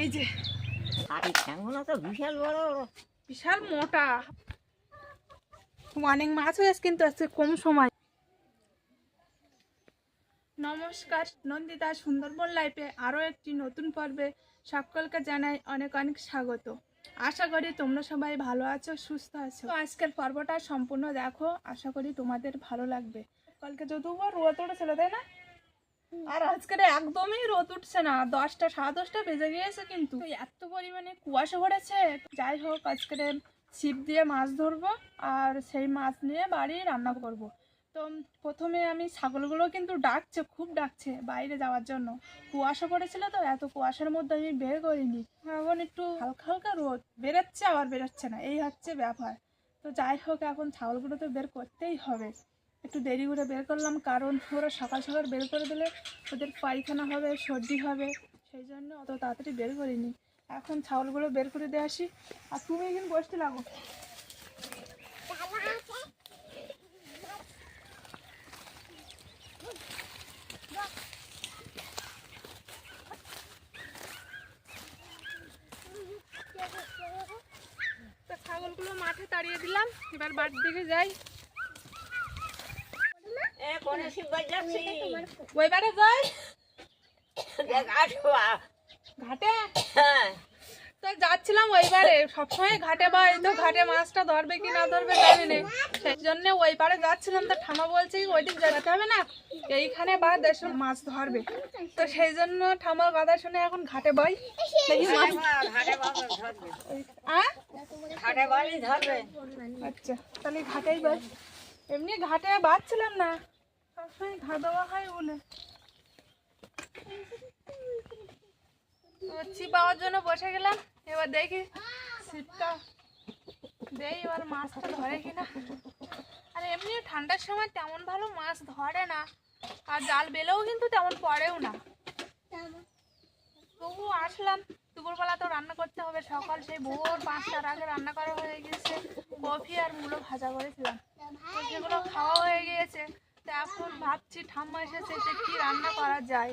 এই যে। ঠ্যাংগুলো তো বিশাল বড়। বিশাল মোটা। অনেক মাছ হয়েছে কিন্তু আজকে কম সময়। নমস্কার নন্দিতা সুন্দরবন লাইফে আরও একটি নতুন পর্বে সকলকে জানাই অনেক অনেক স্বাগত। আশা করি তোমরা সবাই ভালো আছো সুস্থ আছো। আজকের পর্বটা সম্পূর্ণ দেখো আশা করি তোমাদের ভালো লাগবে। কালকে যদিও রোদ উঠেছিল তাই না? আর আজকের একদমই রোদ উঠছে না। দশটা, সাড়ে দশটা বেজে গিয়েছে কিন্তু। এত পরিমাণে কুয়াশা পড়েছে। যাই হোক, আজকের ছিপ দিয়ে মাছ ধরবো আর সেই মাছ নিয়ে বাড়ি রান্না করব। তো প্রথমে আমি ছাগলগুলো কিন্তু ডাকছে, খুব ডাকছে বাইরে যাওয়ার জন্য। কুয়াশা পড়েছিল তো, এত কুয়াশার মধ্যে আমি বের করিনি। এখন একটু হালকা হালকা রোদ। বেরোচ্ছে আবার বেরোচ্ছে না। এই হচ্ছে ব্যাপার। তো যাই হোক, এখন ছাগলগুলো তো বের করতেই হবে। একটু দেরি করে বের করলাম, কারণ ওরা সকাল সকাল বের করে দিলে ওদের পায়খানা হবে, সর্দি হবে, সেই জন্য অত তাড়াতাড়ি বের করিনি। এখন ছাগলগুলো বের করে দিয়ে আসি। আর তুমি এখানে বসতে লাগো। ছাগলগুলো মাঠে তাড়িয়ে দিলাম, এবার বাড়ির দিকে যাই এ কোনে শিববার যাচ্ছি ওই বাড়ি যাই? ঘাটে হ্যাঁ। তো যাচ্ছিলাম ওই পারে সবসময় ঘাটে বা এই তো ঘাটে মাছটা ধরবে কি না ধরবে জানি না। সেই জন্য ওই পারে যাচ্ছিলাম। তো ঠামা বলছে কি ওইদিক যেতে হবে না। এইখানে বা দেশের মাছ ধরবে। তো সেই জন্য ঠামার কথা শুনে এখন ঘাটে বই। আচ্ছা তাহলে ঘাটেই বই। এমনি ঘাটে বাঁচছিলাম না। হয় বলে। পাওয়ার জন্য বসে গেলাম, এবার দেখি ছিপটা এবার ধরে আর এমনি ঠান্ডার সময় তেমন ভালো মাছ ধরে না, আর জাল বেলেও কিন্তু তেমন পড়েও না। তবু আসলাম, দুপুরবেলা তো রান্না করতে হবে, সকাল সেই ভোর পাঁচটার আগে রান্না করা হয়ে গেছে কফি আর মূলো ভাজা করেছিলাম। তো সেগুলো খাওয়া হয়ে গিয়েছে তো এখন ভাবছি ঠাম্মা এসেছে যে কি রান্না করা যায়।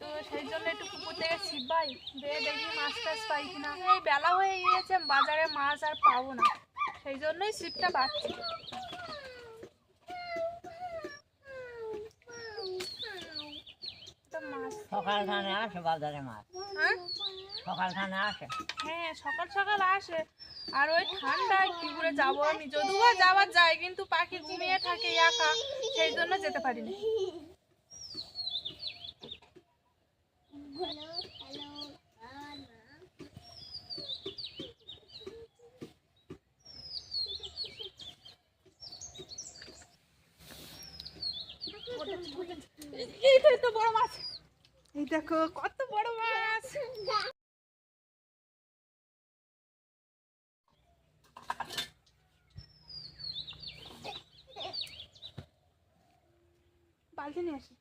তো সেই জন্য একটু পুকুর থেকে ছিপাই দিয়ে দেখি মাছ টাছ পাই কিনা। এই বেলা হয়ে গিয়েছে বাজারে মাছ আর পাবো না। সেই জন্যই ছিপটা পাচ্ছি তো মাছ সকালখানে আসে বাজারে মাছ। হ্যাঁ? সকালখানে আসে। হ্যাঁ সকাল সকাল আসে। আর ওই ঠান্ডায় কি করে যাব আমি? যদিও যাওয়ার যায় কিন্তু পাখি ঘুমিয়ে থাকে একা। সেই জন্য যেতে পারি না এই তো বড় মাছ এই দেখো কত বড় মাছ বালতি নিয়ে আসি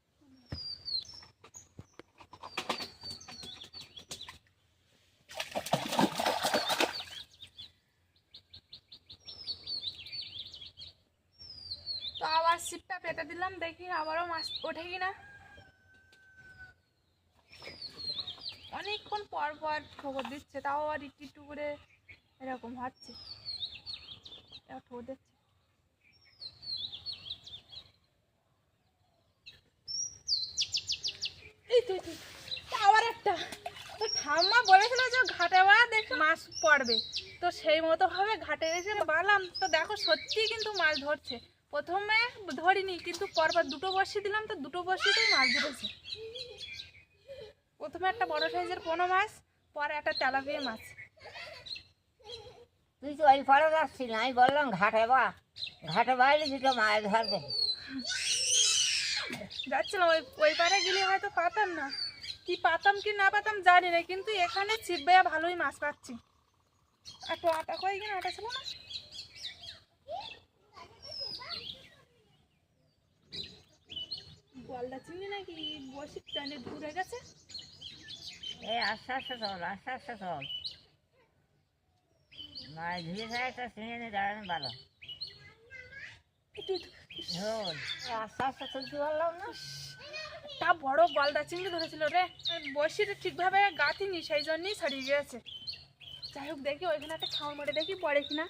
আবার পেতে দিলাম দেখি আবারও মাছ ওঠে কিনা। অনেকক্ষণ পর পর ঠোকর দিচ্ছে তাও আবার একটু একটু করে এরকম হচ্ছে এই তো তো, আবার একটা। তো ঠাম্মা বলেছিল যে ঘাটে মাছ পড়বে। তো সেই মতো ঘাটে এসে বালাম তো দেখো সত্যিই কিন্তু মাছ ধরছে। প্রথমে ধরিনি কিন্তু পরপর দুটো বর্ষি দিলাম তো দুটো বর্ষিতেই মাছ ধরেছে। প্রথমে একটা বড় সাইজের পোনো মাছ পরে একটা তেলাপিয়া মাছ। তুই তো ওই পাড়ে যাচ্ছি না আমি বললাম ঘাটে বা ঘাটে বাইরে দুটো মাছ ধরবে। যাচ্ছিলাম ওই ওই পারে গেলে হয়তো পাতাম না। কি পাতাম কি না পাতাম জানি না কিন্তু এখানে ছিপবেয়া ভালোই মাছ পাচ্ছি। একটু আটা কই কিনা আটা ছিল না? গলদা চিংড়ি নাকি? বসি টানে ঘুরে গেছে। এই আস্তে আস্তে চল আস্তে আস্তে চল মাছ ধুয়ে যায় একটা চিনে নিয়ে দাঁড়ানো ভালো। ধর। আস্তে আস্তে চলতে পারলাম না। তা বড় গলদা চিংড়ি ধরেছিল রে। বসিটা ঠিকভাবে গাঁথিনি সেই জন্যই ছড়িয়ে গেছে যাই হোক দেখি ওইখানে একটা খাওয়ার মারে দেখি পড়ে কিনা।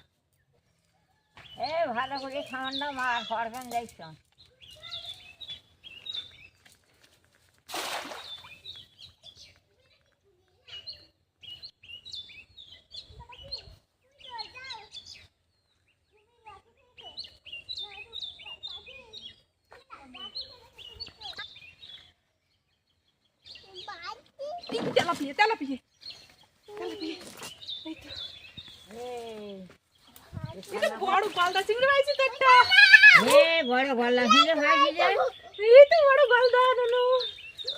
এ ভালো করে ঠান্ডা মার পারবেন দেখছ তেলাপিয়ে তেলাপিয়ে তেলাপিয়ে এই তো এটা বড় গলদা চিংড়ি পাইছি তো একটা এ বড় গলা ছিঁড়ে ভাজি যে এই তো বড় গলদা নুনু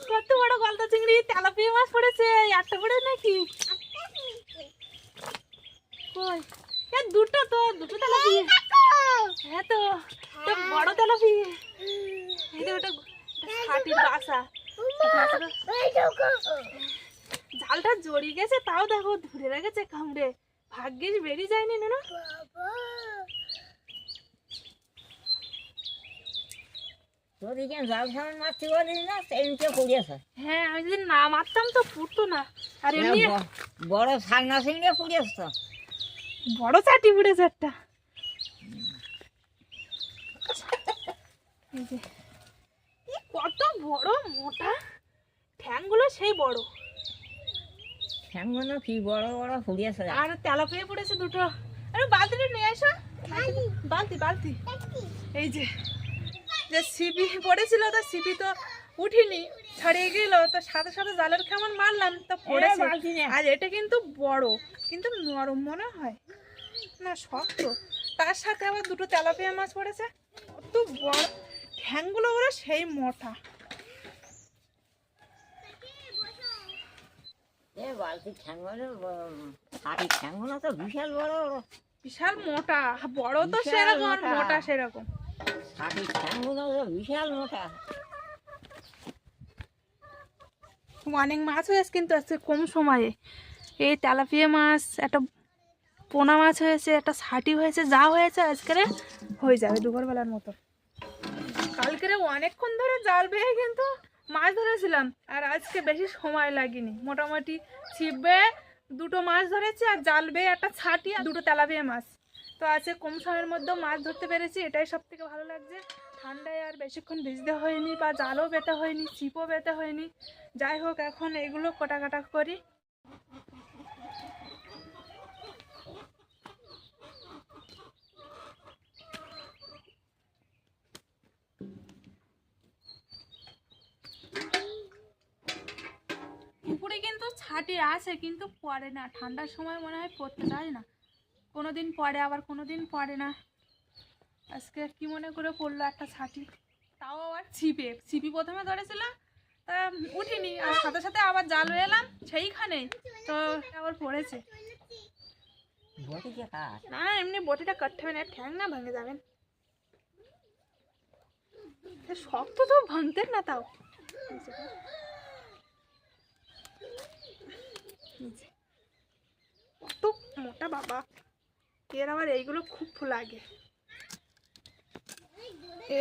কত বড় গলদা চিংড়ি তেলাপিয়া মাছ পড়েছে একটা পড়ে নাকি কই এ দুটো তো দুটো তেলাপিয়া হ্যাঁ তো তো বড় তেলাপিয়া এই তো ওটা হাটির বাসা জালটা জড়িয়ে গেছে তাও দেখো ধরে রেখেছে কামড়ে। ভাগ্যিস বেরিয়ে যায়নি না হ্যাঁ আমি যদি না মারতাম তো ফুটতো না। আর এমনি বড় ছাগনা ছিঁড়ে পুড়িয়েছে তো বড় চাটি একটা। এই কত বড় মোটা। ঠ্যাংগুলো সেই বড়। শ্যামগুলো কি বড় বড় পুড়িয়েছে আর তেলাপিয়া পড়েছে দুটো। আরে বালতিটা নিয়ে আসো। বালতি। বালতি এই যে যে সিপি পড়েছিল তো সিপি তো উঠিনি ছাড়িয়ে গেল তো সাথে সাথে জালের কেমন মারলাম তো পড়েছে। বালতি আর এটা কিন্তু বড় কিন্তু নরম মনে হয়। না শক্ত। তার সাথে আবার দুটো তেলাপিয়া মাছ পড়েছে। কত বড়। ঠ্যাংগুলো ওরা সেই মোটা। এ তো বিশাল বড় বড়। বিশাল মোটা বড় তো সেরকম আর মোটা। সেরকম। তো বিশাল মোটা। অনেক মাছ হয়েছে কিন্তু আজকে কম সময়ে। এই তেলাপিয়া মাছ একটা পোনা মাছ হয়েছে একটা ছাটি হয়েছে যা হয়েছে আজকে হয়ে যাবে দুপুরবেলার মতো। কালকে অনেকক্ষণ ধরে জাল বেয়ে কিন্তু মাছ ধরেছিলাম, আর আজকে বেশি সময় লাগেনি। মোটামুটি ছিপবে, দুটো মাছ ধরেছি আর জাল বেয়ে একটা ছাটি আর দুটো তেলাপিয়া মাছ। তো আজকে কম সময়ের মধ্যেও মাছ ধরতে পেরেছি, এটাই সব থেকে ভালো লাগছে। ঠান্ডায় আর বেশিক্ষণ ভিজতে হয়নি বা জালও পেতে হয়নি, ছিপও পেতে হয়নি। যাই হোক, এখন এগুলো কটা কাটা করি। পুকুরে কিন্তু ছাটি আছে কিন্তু পড়ে না। ঠান্ডার সময় মনে হয় পড়তে যায় না। কোনো দিন পড়ে আবার কোনো দিন পড়ে না। আজকে কি মনে করে পড়ল একটা ছাটি তাও আবার ছিপে। ছিপি প্রথমে ধরেছিলাম তা উঠিনি আর সাথে সাথে আবার জাল এলাম সেইখানে। তো আবার পড়েছে। না না এমনি বটিটা কাটতে হবে না ঠ্যাং না ভেঙে যাবেন শক্ত তো ভাঙতেন না তাও। যে। কত মোটা বাবা। এর আবার এইগুলো খুব লাগে।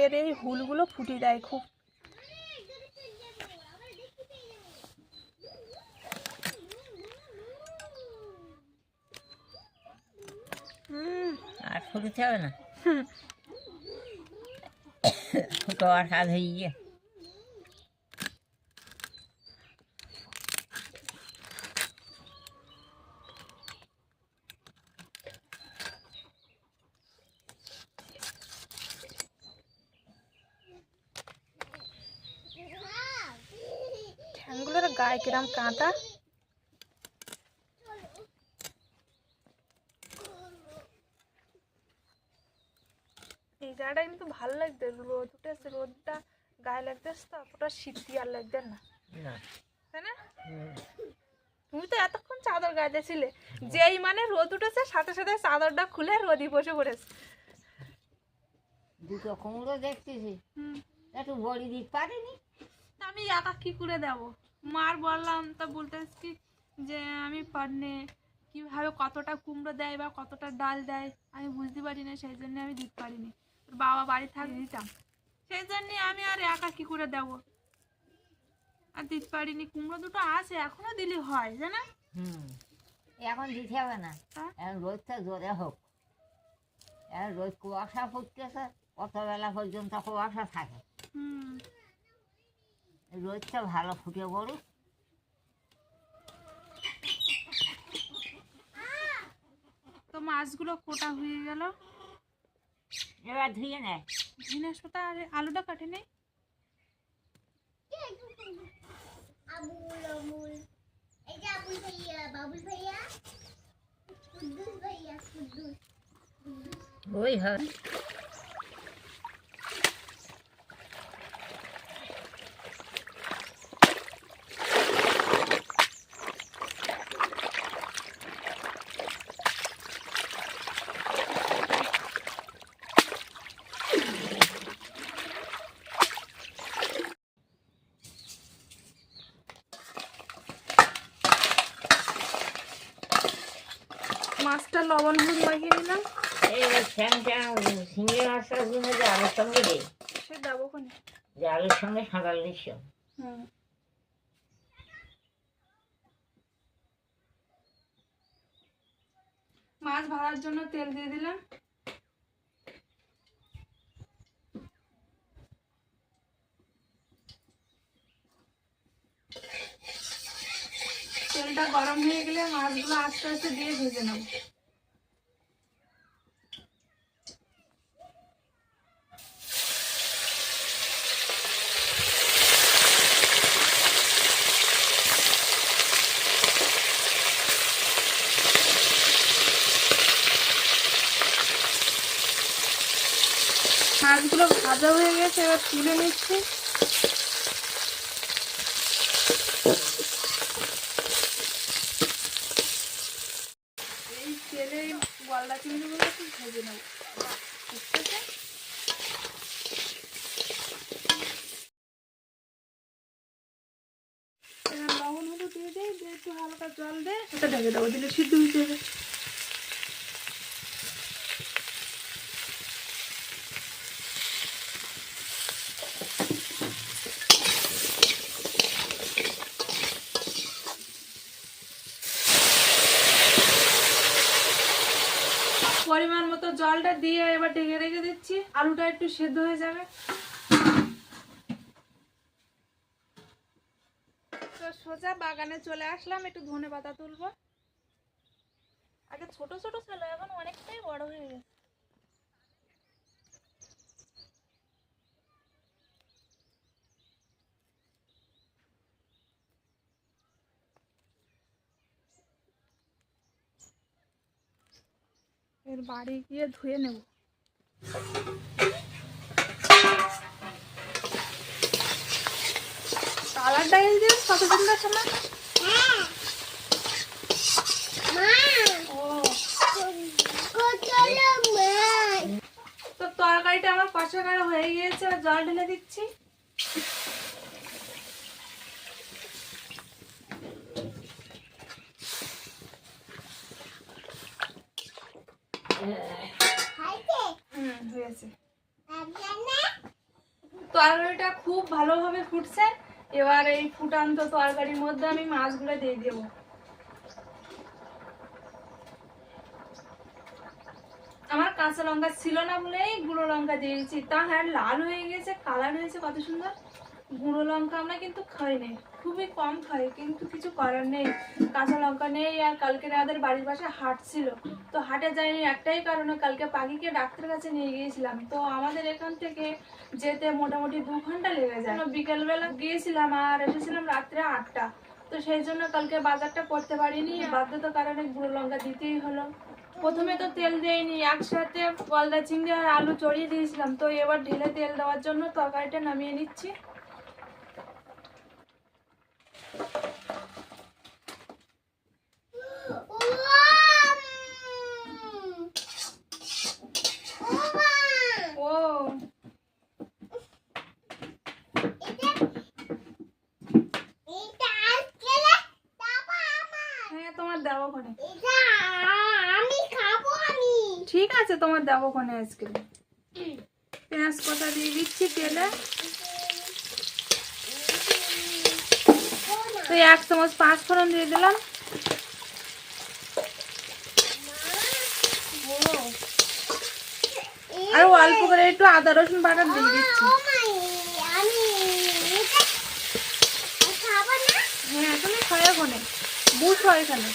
এর এই হুলগুলো ফুটি দেয় খুব। আর ফুটতে হবে না। ফুটো আর স্বাদ হয়ে গিয়ে। গায়ে কিরাম কাঁটা? এই জায়গাটা কিন্তু ভালো লাগবে রোদ উঠেছে রোদটা গায়ে লাগতেছে তো অতটা শীত আর লাগবে না। তাই না? তুমি তো এতক্ষণ চাদর গায়ে ছিলে যেই মানে রোদ উঠেছে সাথে সাথে চাদরটা খুলে রোদি বসে পড়েছে। দুটো কুমড়ো দেখতেছি। হুম। একটু বড়ি দিতে পারিনি? আমি একা কি করে দেব? মার বললাম তা বলতেছ কি যে আমি পারনে কীভাবে কতটা কুমড়ো দেয় বা কতটা ডাল দেয় আমি বুঝতে পারি না সেই জন্য আমি দিতে পারিনি। তোর বাবা বাড়ি থাকলে দিতাম। সেই জন্যে আমি আর একা কি করে দেব? আর দিতে পারিনি। কুমড়ো দুটো আছে এখনও দিলে হয় জানা? হুম। এখন দিতে হবে না? এখন রোদটা জোরে হোক। এখন রোদ কুয়াশা ফুটতেছে কত বেলা পর্যন্ত কুয়াশা থাকে। হুম। রোদটা ভালো ফুটে পড়ুক তো মাছগুলো কোটা হয়ে গেল। এবার ধুয়ে নেয় ঝিনাস পাতা আর আলুটা কাটে নেই আবুল আবুল এই যে আবুল ভাইয়া বাবুল ভাইয়া কুদ্দুস ভাইয়া কুদ্দুস ওই হয় মাছটা লবণ হলুদ লাগিয়ে নিলাম। এই শ্যাম শ্যাম শিঙি মাছটার যে আলুর সঙ্গে দেয় সে দেবো কোনে? যে আলুর সঙ্গে সাঁতাল নিশ্চ হুম। মাছ ভাজার জন্য তেল দিয়ে দিলাম। তেলটা গরম হয়ে গেলে মাছগুলো আস্তে আস্তে দিয়ে ভেজে নেব মাছগুলো ভাজা হয়ে গেছে এবার তুলে নিচ্ছি। এই গলদা লবণ হলুদ দিয়ে দিয়ে একটু হালকা জল দিয়ে ওটা ঢেকে দেবো, দিলে সিদ্ধ হয়ে যাবে। পরিমাণ মতো জলটা দিয়ে এবার ঢেকে রেখে দিচ্ছি। আলুটা একটু সেদ্ধ হয়ে যাবে। তো সোজা বাগানে চলে আসলাম, একটু ধনে পাতা তুলবো। আগে ছোট ছোট ছিল, এখন অনেকটাই বড় হয়ে গেছে। এর বাড়ি গিয়ে ধুয়ে নেব। কালারটা এই যে কত সুন্দর তরকারিটা আমার কষা করা হয়ে গিয়েছে আর জল ঢেলে দিচ্ছি। হুম হয়েছে তরকারিটা খুব ভালোভাবে ফুটছে। এবার এই ফুটান্ত তরকারির মধ্যে আমি মাছগুলো দিয়ে দেবো। আমার কাঁচা লঙ্কা ছিল না বলেই গুঁড়ো লঙ্কা দিয়ে দিচ্ছি। তা হ্যাঁ লাল হয়ে গেছে, কালার হয়েছে কত সুন্দর। গুঁড়ো লঙ্কা আমরা কিন্তু খাই না খুবই কম খাই কিন্তু কিছু করার নেই। কাঁচা লঙ্কা নেই আর কালকে আমাদের বাড়ির পাশে হাট ছিল। তো হাটে যাইনি, একটাই কারণে কালকে পাখিকে ডাক্তার কাছে নিয়ে গিয়েছিলাম। তো আমাদের এখান থেকে যেতে মোটামুটি দু ঘণ্টা লেগে যায়। বিকেলবেলা গিয়েছিলাম আর এসেছিলাম রাত্রে আটটা। তো সেই জন্য কালকে বাজারটা করতে পারিনি। বাধ্যত কারণে গুঁড়ো লঙ্কা দিতেই হলো। প্রথমে তো তেল দেয়নি একসাথে গলদা চিংড়ি আর আলু চড়িয়ে দিয়েছিলাম। তো এবার ঢেলে তেল দেওয়ার জন্য তরকারিটা নামিয়ে নিচ্ছি ওয়াম ওমা ও এটা আজকেলে বাবা আমার হ্যাঁ তোমার দেবো কোনে এটা আমি খাব আমি ঠিক দেবো কোনে আজকে পেঁয়াজ কটা দিয়ে দিচ্ছি তেলে। তো এক চামচ পাঁচ ফোড়ন দিয়ে দিলাম। আর অল্প করে একটু আদা, রসুন বাটা দিয়ে দিচ্ছি। হ্যাঁ তুমি খায় ওখানে বুঝো এখানে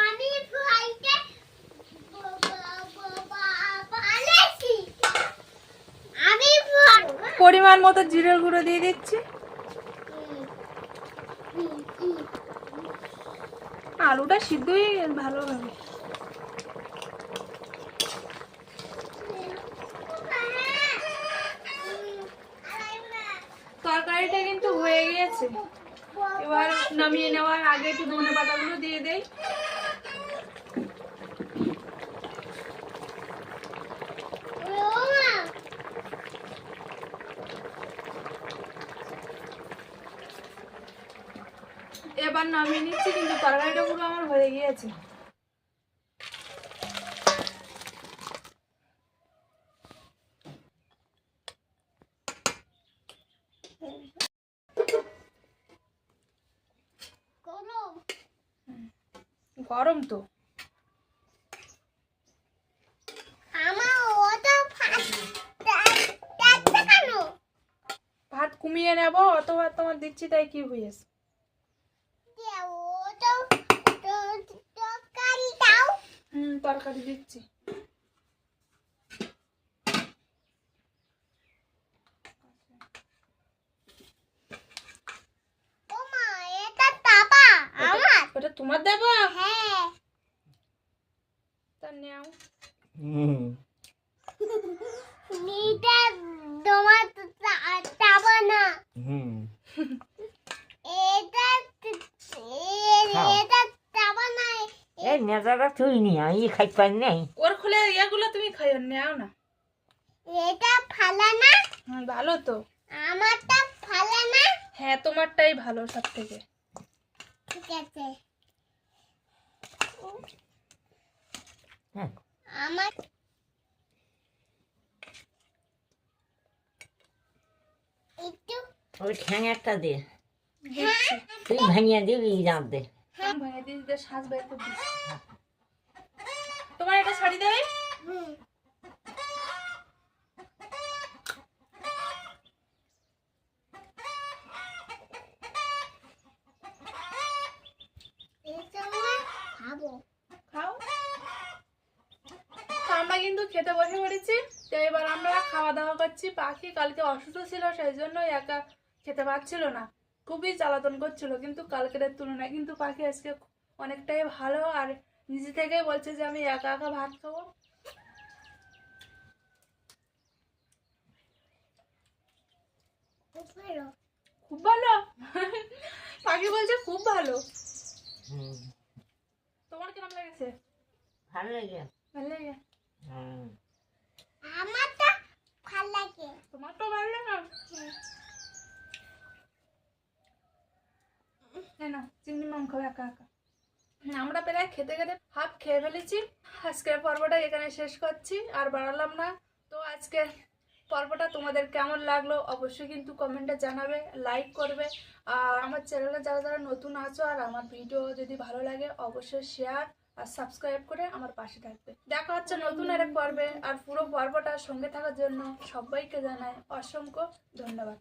আমি ফ্রাইতে বানাইছি আমি ফ্রাই পরিমাণ মতো জিরের গুঁড়ো দিয়ে দিচ্ছি। আলুটা সিদ্ধই ভালো হবে তরকারিটা কিন্তু হয়ে গিয়েছে। এবার নামিয়ে নেওয়ার আগে একটু ধনে পাতাগুলো দিয়ে দেই। এবার নামিয়ে নিচ্ছি কিন্তু তরকারিটা পুরো আমার হয়ে গিয়েছে। গরম তো। ভাত কমিয়ে নেব অত ভাত তোমার দিচ্ছি তাই কি হয়েছে ওটা তরকারি দাও হুম তরকারি দিচ্ছি ও মা এটা তাবা আমার ওটা তোমার দেবো হ্যাঁ তা নেও এটা তোমার তাবা না এটা খাও। এটা তাবা না এই নেতাটা তুই নি আমি খাই পাই নাই। ওর খুলে ইয়েগুলো তুমি খাইও নেও না। এটা ফালা না? ভালো তো। আমারটা ফালা না? হ্যাঁ তোমারটাই ভালো সব থেকে ঠিক আছে। হ্যাঁ। আমার একটু ওই ঠ্যাঙেরটা দে। তুই ভাঙিয়ে দিবি দাঁত দে। হ্যাঁ। ভাইয়া দিদিতে সাজ দিচ্ছি। তোমার এটা শাড়ি দেবে খাও। আমরা কিন্তু খেতে বসে পড়েছি তো এবার আমরা খাওয়া দাওয়া করছি। পাখি কালকে অসুস্থ ছিল সেই জন্য একা খেতে পারছিল না। খুবই জ্বালাতন করছিল কিন্তু কালকের তুলনায় কিন্তু পাখি আজকে অনেকটাই ভালো আর নিজে থেকেই বলছে যে আমি একা একা ভাত খাব। খুব ভালো। পাখি বলছে খুব ভালো। তোমার কেমন লেগেছে? ভালো লাগে ভালো লাগে হুম আমারটা ভালো লাগে তোমার তো ভালো লাগে কেন চিংড়ি মাংস খাবে একা একা প্রায় খেতে খেতে হাফ খেয়ে ফেলেছি। আজকের পর্বটা এখানে শেষ করছি, আর বাড়ালাম না। তো আজকে পর্বটা তোমাদের কেমন লাগল অবশ্যই কিন্তু কমেন্টে জানাবে লাইক করবে। আর আমার চ্যানেলে যারা যারা নতুন আছো আর আমার ভিডিও যদি ভালো লাগে অবশ্যই শেয়ার আর সাবস্ক্রাইব করে আমার পাশে থাকবে। দেখা হচ্ছে নতুন আরেক পর্বে, আর পুরো পর্বটা সঙ্গে থাকার জন্য সবাইকে জানায় অসংখ্য ধন্যবাদ।